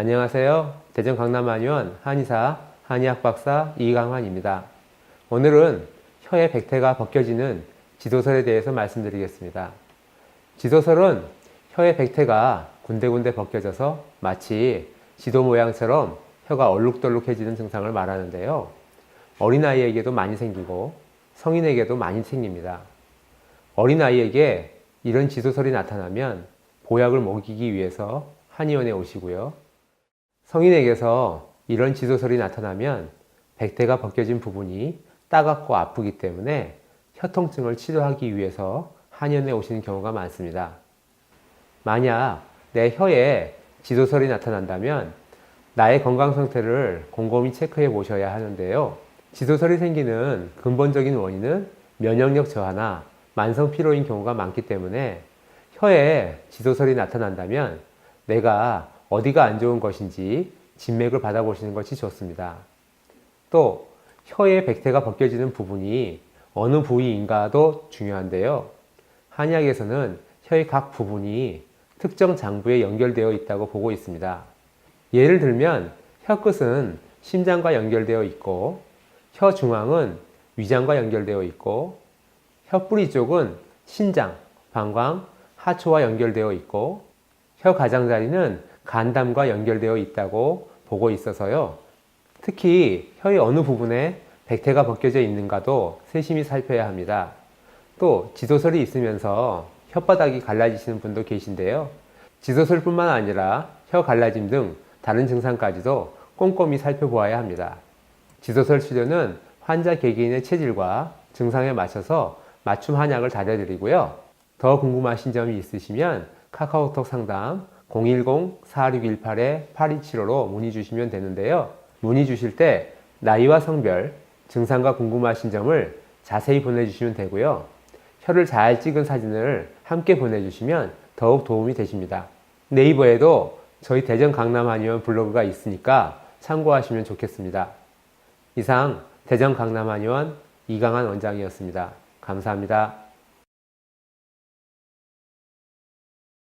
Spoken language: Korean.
안녕하세요. 대전 강남한의원 한의사 한의학 박사 이강환입니다. 오늘은 혀의 백태가 벗겨지는 지도설에 대해서 말씀드리겠습니다. 지도설은 혀의 백태가 군데군데 벗겨져서 마치 지도 모양처럼 혀가 얼룩덜룩해지는 증상을 말하는데요. 어린아이에게도 많이 생기고 성인에게도 많이 생깁니다. 어린아이에게 이런 지도설이 나타나면 보약을 먹이기 위해서 한의원에 오시고요. 성인에게서 이런 지도설이 나타나면 백태가 벗겨진 부분이 따갑고 아프기 때문에 혀통증을 치료하기 위해서 한의원에 오시는 경우가 많습니다. 만약 내 혀에 지도설이 나타난다면 나의 건강 상태를 곰곰이 체크해 보셔야 하는데요. 지도설이 생기는 근본적인 원인은 면역력 저하나 만성 피로인 경우가 많기 때문에 혀에 지도설이 나타난다면 내가 어디가 안 좋은 것인지 진맥을 받아보시는 것이 좋습니다. 또 혀의 백태가 벗겨지는 부분이 어느 부위인가도 중요한데요. 한의학에서는 혀의 각 부분이 특정 장부에 연결되어 있다고 보고 있습니다. 예를 들면 혀 끝은 심장과 연결되어 있고 혀 중앙은 위장과 연결되어 있고 혀 뿌리 쪽은 신장, 방광, 하초와 연결되어 있고 혀 가장자리는 간담과 연결되어 있다고 보고 있어서요. 특히 혀의 어느 부분에 백태가 벗겨져 있는가도 세심히 살펴야 합니다. 또 지도설이 있으면서 혓바닥이 갈라지시는 분도 계신데요. 지도설뿐만 아니라 혀 갈라짐 등 다른 증상까지도 꼼꼼히 살펴보아야 합니다. 지도설 치료는 환자 개개인의 체질과 증상에 맞춰서 맞춤 한약을 다려드리고요. 더 궁금하신 점이 있으시면 카카오톡 상담 010-4618-8275로 문의 주시면 되는데요. 문의 주실 때 나이와 성별, 증상과 궁금하신 점을 자세히 보내주시면 되고요. 혀를 잘 찍은 사진을 함께 보내주시면 더욱 도움이 되십니다. 네이버에도 저희 대전 강남 한의원 블로그가 있으니까 참고하시면 좋겠습니다. 이상 대전 강남 한의원 이강한 원장이었습니다. 감사합니다.